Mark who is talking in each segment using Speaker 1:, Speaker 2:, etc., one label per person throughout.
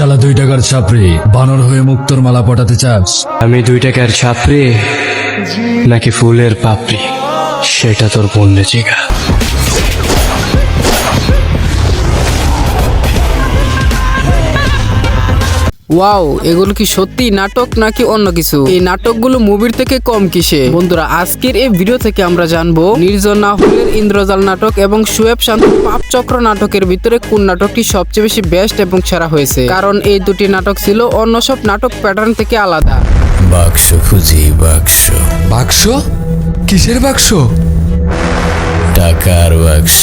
Speaker 1: শালা দুই টাকার ছাপড়ি। বানর হয়ে মুক্তর মালা পটাতে চাস?
Speaker 2: আমি দুই টাকার ছাপড়ি, নাকি ফুলের পাপড়ি? সেটা তোর বললে জিগা।
Speaker 3: ওয়াও এগুলো কি সত্যি নাটক নাকি অন্য কিছু? এই নাটকগুলো মুভির থেকে কম কিসে? বন্ধুরা আজকের এই ভিডিও থেকে আমরা জানব নির্জনা হলের ইন্দ্রজাল নাটক এবং সুয়েব শান্ত পাপ চক্র নাটকের ভিতরে কোন নাটকটি সবচেয়ে বেশি বেস্ট এবং সেরা হয়েছে? কারণ এই দুটি নাটক ছিল অন্য সব নাটক প্যাটার্ন থেকে আলাদা।
Speaker 4: বাক্স খুঁজি বাক্স।
Speaker 5: বাক্স? কিসের বাক্স?
Speaker 4: টাকার বাক্স।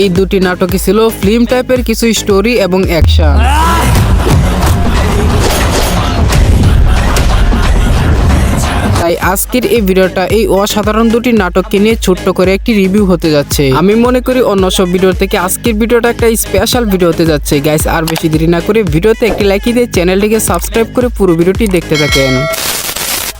Speaker 3: এই দুটি নাটকই ছিল ফিল্ম টাইপের কিছু স্টোরি এবং অ্যাকশন তাই আজকের এই ভিডিওটা এই অসাধারণ দুটি নাটককে নিয়ে ছোট্ট করে একটি রিভিউ হতে যাচ্ছে। আমি মনে করি অন্য সব ভিডিও থেকে আজকের ভিডিওটা একটা স্পেশাল ভিডিও হতে যাচ্ছে। গাইস আর বেশি দেরি না করে ভিডিওতে একটি লাইক দিয়ে চ্যানেলটিকে সাবস্ক্রাইব করে পুরো ভিডিওটি দেখতে থাকেন।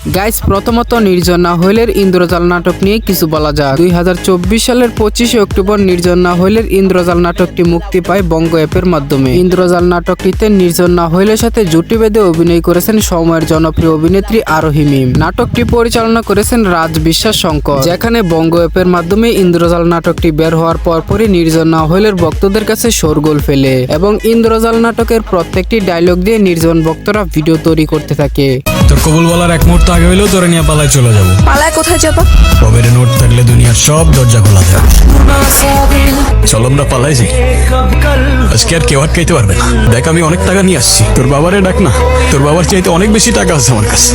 Speaker 3: গাইস, প্রথমত নির্জনা হইলের ইন্দ্রজাল নাটক নিয়ে কিছু বলা যাক। দুই হাজার চব্বিশ সালের পঁচিশে অক্টোবর নির্জনা হইলের ইন্দ্রজাল নাটকটি মুক্তি পায় বঙ্গ অ্যাপের মাধ্যমে। ইন্দ্রজাল নাটকটিতে নির্জনা হইলের সাথে জুটি বেঁধে অভিনয় করেছেন সময়ের জনপ্রিয় অভিনেত্রী আরোহী মিম। নাটকটি পরিচালনা করেছেন রাজ বিশ্বাস শঙ্কর। যেখানে বঙ্গ অ্যাপের মাধ্যমে ইন্দ্রজাল নাটকটি বের হওয়ার পরপরই নির্জনা হইলের ভক্তদের কাছে শোরগোল ফেলে এবং ইন্দ্রজাল নাটকের প্রত্যেকটি ডায়লগ দিয়ে নির্জন ভক্তরা ভিডিও তৈরি করতে থাকে।
Speaker 1: তোর কবুল বলার এক মুহূর্ত আগে হইলেও তোরে নিয়ে পালায় চলে যাব।
Speaker 6: পালায় কোথায় যাবা?
Speaker 1: কবের নোট থাকলে দুনিয়ার সব দরজা খোলা থাকে। চল আমরা পালাই যাই। আজকে আর কেউ আটকাইতে পারবে না। দেখ আমি অনেক টাকা নিয়ে আসছি। তোর বাবারে ডাক না। তোর বাবার চাইতে অনেক বেশি টাকা আছে আমার কাছে।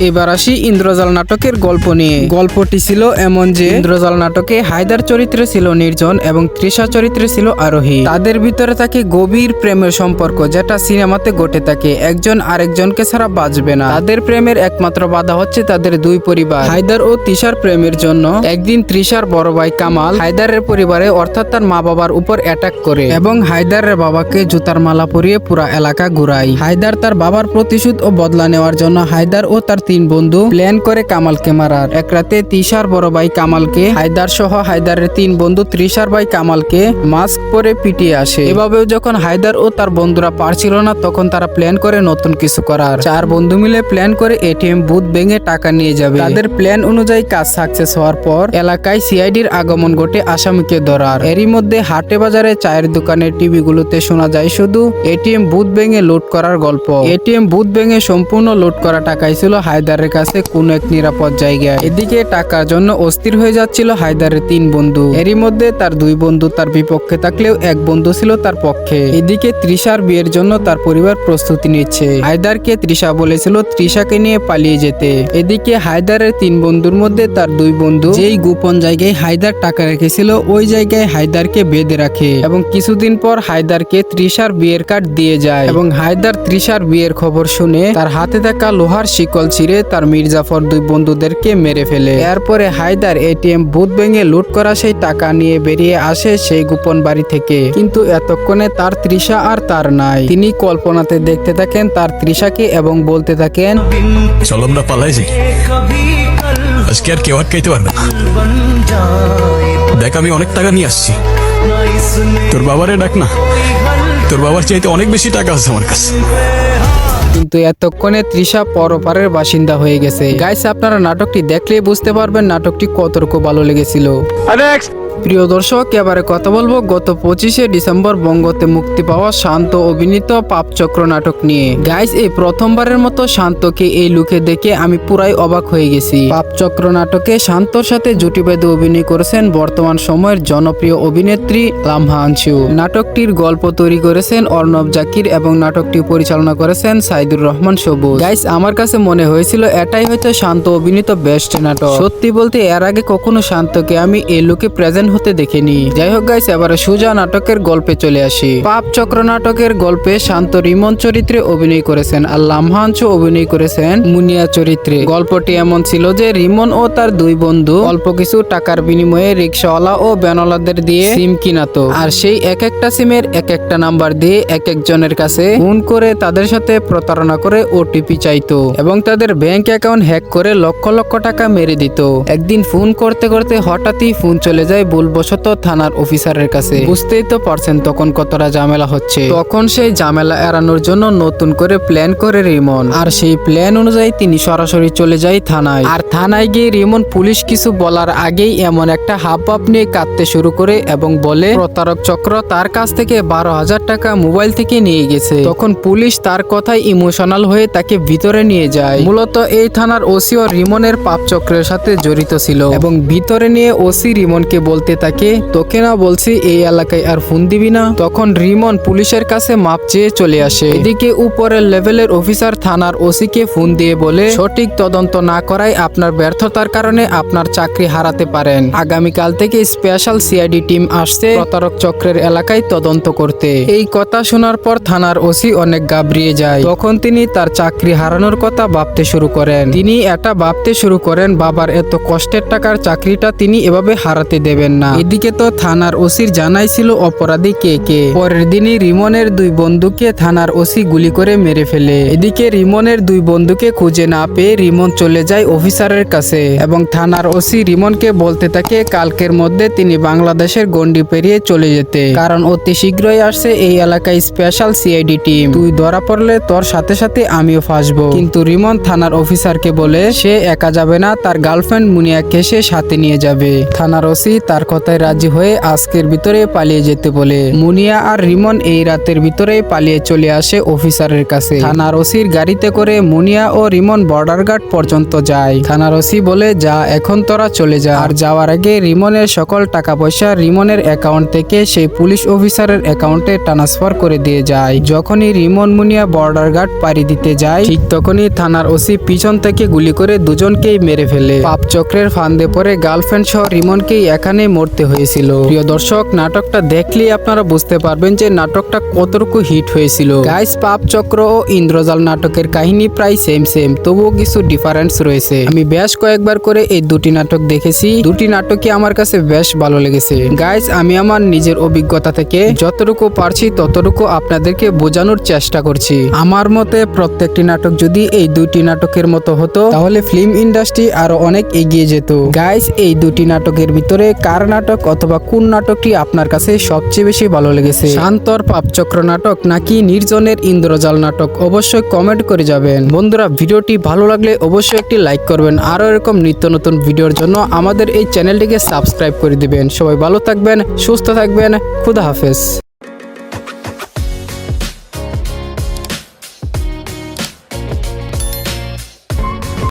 Speaker 3: এবার আসি ইন্দ্রজাল নাটকের গল্প নিয়ে। গল্পটি ছিল এমন যে, ইন্দ্রজাল নাটকে হায়দার চরিত্রে ছিল নির্জন এবং তৃষা চরিত্রে ছিল আরোহী। তাদের ভিতরে থাকে গভীর প্রেমের সম্পর্ক যেটা সিনেমাতে ঘটে থাকে। একজন আরেকজনকে ছাড়া বাঁচবে না। তাদের প্রেমের একমাত্র বাধা হচ্ছে তাদের দুই পরিবার। হায়দার ও তৃষার প্রেমের জন্য একদিন তৃষার বড় ভাই কামাল হায়দারের পরিবারে অর্থাৎ তার মা বাবার উপর অ্যাটাক করে এবং হায়দারের বাবাকে জুতার মালা পরিয়ে পুরা এলাকা ঘুরায়। হায়দার তার বাবার প্রতিশোধ ও বদলা নেওয়ার জন্য হায়দার ও তার তিন বন্ধু। প্ল্যান করে কামালকে মারার। এক রাতে তিশার বড় ভাই কামালকে হায়দার সহ হায়দারের তিন বন্ধু ত্রিশার ভাই কামালকে মাস্ক পরে পিটিয়ে আসে। এভাবেও যখন হায়দার ও তার বন্ধুরা পারছিল না, তখন তারা প্ল্যান করে নতুন কিছু করার। চার বন্ধু মিলে প্ল্যান করে এটিএম বুথ ভেঙে টাকা নিয়ে যাবে। তাদের প্ল্যান অনুযায়ী কাজ সাকসেস হওয়ার পর এলাকায় সিআইডির আগমন ঘটে আসামিকে ধরার। এরই মধ্যে হাটে বাজারে চায়ের দোকানের টিভি গুলোতে শোনা যায় শুধু এটিএম বুথ ভেঙে লুট করার গল্প। এটিএম বুথ ভেঙে সম্পূর্ণ লুট করা টাকাই ছিল হায়দারের কাছে কোনো এক নিরাপদ জায়গায়। এদিকে টাকার জন্য অস্থির হয়ে যাচ্ছিল হায়দারের তিন বন্ধু। এরই মধ্যে তার দুই বন্ধু তার বিপক্ষে থাকলেও এক বন্ধু ছিল তার পক্ষে। এদিকে তৃষার বিয়ের জন্য তার পরিবার প্রস্তুতি নিচ্ছে। হায়দারকে তৃষা বলেছিল তৃষাকে নিয়ে পালিয়ে যেতে। এদিকে হায়দারের তিন বন্ধুর মধ্যে তার দুই বন্ধু যেই গোপন জায়গায় হায়দার টাকা রেখেছিল, ওই জায়গায় হায়দারকে বেঁধে রাখে এবং কিছুদিন পর হায়দারকে তৃষার বিয়ের কার্ড দিয়ে যায় এবং হায়দার তৃষার বিয়ের খবর শুনে তার হাতে থাকা লোহার শিকল ছিঁড়ে তার মির্জাফর দুই বন্ধুদেরকে মেরে ফেলে। এরপরে হায়দার এটিএম বুথ ভেঙে লুট করা সেই টাকা নিয়ে বেরিয়ে আসে সেই গোপন বাড়ি থেকে। কিন্তু এতক্ষণে তার তৃষা আর তার নাই। তিনি কল্পনাতে দেখতে থাকেন তার তৃষাকে এবং বলতে থাকেন
Speaker 1: আজকে আর কেউ আটকাইতে পারবে দেখ, আমি অনেক টাকা নিয়ে আসছি। তোর বাবারে ডাক না। তোর বাবার চাইতে অনেক বেশি টাকা আছে আমার কাছে।
Speaker 3: কিন্তু এতক্ষণে তৃষা পরপারের বাসিন্দা হয়ে গেছে। গাইস আপনারা নাটকটি দেখলেই বুঝতে পারবেন নাটকটি কতটুকু ভালো লেগেছিল। প্রিয় দর্শক, এবারে কথা বলব গত পঁচিশে ডিসেম্বর বঙ্গতে মুক্তি পাওয়া শান্ত অভিনীত পাপচক্র নাটক নিয়ে। গাইস এই প্রথমবারের মতো শান্তকে এই লুকে দেখে আমি পুরাই অবাক হয়ে গেছি। পাপচক্র নাটকে শান্তর সাথে জুটি বেঁধে অভিনয় করেছেন বর্তমান সময়ের জনপ্রিয় অভিনেত্রী লামহা আনসু নাটকটির গল্প তৈরি করেছেন অর্ণব জাকির এবং নাটকটি পরিচালনা করেছেন সাইদুর রহমান সবুজ। গাইস আমার কাছে মনে হয়েছিল এটাই হয়তো শান্ত অভিনীত বেস্ট নাটক। সত্যি বলতে, এর আগে কখনো শান্তকে আমি এই লুকে প্রেজেন্ট হতে দেখিনি। যাই হোক গাইস এবারে সুজা নাটকের গল্পে চলে আসি। পাপ চক্র নাটকের গল্পে শান্ত রিমন চরিত্রে অভিনয় করেছেন আর লামহাংশ অভিনয় করেছেন মুনিয়া চরিত্রে। গল্পটি এমন ছিল যে রিমন ও তার দুই বন্ধু অল্প কিছু টাকার বিনিময়ে রিক্সাওয়ালা ও ব্যানওয়ালাদের দিয়ে সিম কিনাতো। আর সেই এক একটা সিমের এক একটা নাম্বার দিয়ে এক একজনের কাছে ফোন করে তাদের সাথে প্রতারণা করে ওটিপি চাইতো এবং তাদের ব্যাংক অ্যাকাউন্ট হ্যাক করে লক্ষ লক্ষ টাকা মেরে দিত। একদিন ফোন করতে করতে হঠাৎই ফোন চলে যায় ভুলবশত থানার অফিসারের কাছে। বুঝতেই তো পারছেন তখন কতটা ঝামেলা হচ্ছে। তখন সেই ঝামেলা এড়ানোর জন্য নতুন করে প্ল্যান করে রিমন। আর সেই প্ল্যান অনুযায়ী তিনি সরাসরি চলে যায় থানায়। আর থানায় গিয়ে রিমন পুলিশ কিছু বলার আগেই এমন একটা হাব ভাব নিয়ে কাঁদতে শুরু করে এবং বলে, প্রতারক চক্র তার কাছ থেকে বারো হাজার টাকা মোবাইল থেকে নিয়ে গেছে। তখন পুলিশ তার কথায় ইমোশনাল হয়ে তাকে ভিতরে নিয়ে যায়। মূলত এই থানার ওসি ও রিমনের পাপ চক্রের সাথে জড়িত ছিল। এবং ভিতরে নিয়ে ওসি রিমনকে বলতে থাকে। তোকে না বলছি, এই এলাকায় আর ফোন দিবি না। তখন রিমন পুলিশের কাছে মাপ চেয়ে চলে আসে। এদিকে উপরের লেভেলের অফিসার থানার ওসিকে ফোন দিয়ে বলে, সঠিক তদন্ত না করায় আপনার ব্যর্থতার কারণে আপনার চাকরি হারাতে পারেন। আগামীকাল থেকে স্পেশাল সিআইডি টিম আসছে প্রতারক চক্রের এলাকায় তদন্ত করতে। এই কথা শোনার পর থানার ওসি অনেক গাবড়িয়ে যায়। তখন তিনি তার চাকরি হারানোর কথা ভাবতে শুরু করেন। তিনি এটা ভাবতে শুরু করেন, বাবার এত কষ্টের টাকার চাকরিটা তিনি এভাবে হারাতে দেবেন না। এদিকে তো থানার ওসির জানাই ছিল অপরাধী কে কে। পরের দিনই রিমনের দুই বন্ধুকে থানার ওসি গুলি করে মেরে ফেলে। এদিকে রিমনের দুই বন্ধুকে খুঁজে না পেয়ে রিমন চলে যায় অফিসারের কাছে এবং থানার ওসি রিমনকে বলতে থাকে কালকের মধ্যে তিনি বাংলাদেশের গন্ডি পেরিয়ে চলে যেতে। কারণ অতি শীঘ্রই আসছে এই এলাকায় স্পেশাল সিআইডি টিম। তুই ধরা পড়লে তোর সাথে সাথে আমিও ফাঁসবো। কিন্তু রিমন থানার অফিসারকে বলে, সে একা যাবে না, তার গার্লফ্রেন্ড মুনিয়াকে সে সাথে নিয়ে যাবে। থানার ওসি তার কথায় রাজি হয়ে আজকের ভিতরে পালিয়ে যেতে বলে। মুনিয়া আর রিমন এই রাতের ভিতরে পালিয়ে চলে আসে অফিসারের কাছে। থানার ওসির গাড়িতে করে মুনিয়া ও রিমন বর্ডার গার্ড পর্যন্ত যায়। থানার ওসি বলে, যা, এখন তোরা চলে যা। আর যাওয়ার আগে রিমনের সকল টাকা পয়সা রিমনের অ্যাকাউন্ট থেকে সেই পুলিশ অফিসারের অ্যাকাউন্টে ট্রান্সফার করে দিয়ে যায়। যখনই রিমন মুনিয়া বর্ডার গার্ড পাড়ি দিতে যায়, ঠিক তখনই থানার ওসি পিছন থেকে গুলি করে দুজনকেই মেরে ফেলে। পাপ চক্রের ফান্দে পরে গার্লফ্রেন্ড সহ রিমনকেই এখানে মরতে হয়েছিল। প্রিয় দর্শক, নাটকটা দেখলেই আপনারা বুঝতে পারবেন যে নাটকটা কতটুকু হিট হয়েছিল। গাইস, পাপ চক্র ও ইন্দ্রজাল নাটকের কাহিনী প্রায় সেম সেম তবুও কিছু ডিফারেন্স রয়েছে। আমি বেশ কয়েকবার করে এই দুটি নাটক দেখেছি। দুটি নাটকই আমার কাছে বেশ ভালো লেগেছে। গাইস, আমি আমার নিজের অভিজ্ঞতা থেকে যতটুকু পারছি, ততটুকু আপনাদেরকে বোঝানোর চেষ্টা করছি। আমার মতে প্রত্যেকটি নাটক যদি এই দুইটি নাটকের মতো হতো, তাহলে ফিল্ম ইন্ডাস্ট্রি আরও অনেক এগিয়ে যেত। গাইস, এই দুটি নাটকের ভিতরে কার নাটক অথবা কোন নাটকটি আপনার কাছে সবচেয়ে বেশি ভালো লেগেছে? শান্তর পাপচক্র নাটক নাকি নির্জনের ইন্দ্রজাল নাটক? অবশ্যই কমেন্ট করে যাবেন। বন্ধুরা, ভিডিওটি ভালো লাগলে অবশ্যই একটি লাইক করবেন। আরও এরকম নিত্য নতুন ভিডিওর জন্য আমাদের এই চ্যানেলটিকে সাবস্ক্রাইব করে দিবেন। সবাই ভালো থাকবেন, সুস্থ থাকবেন। খুদা হাফেজ।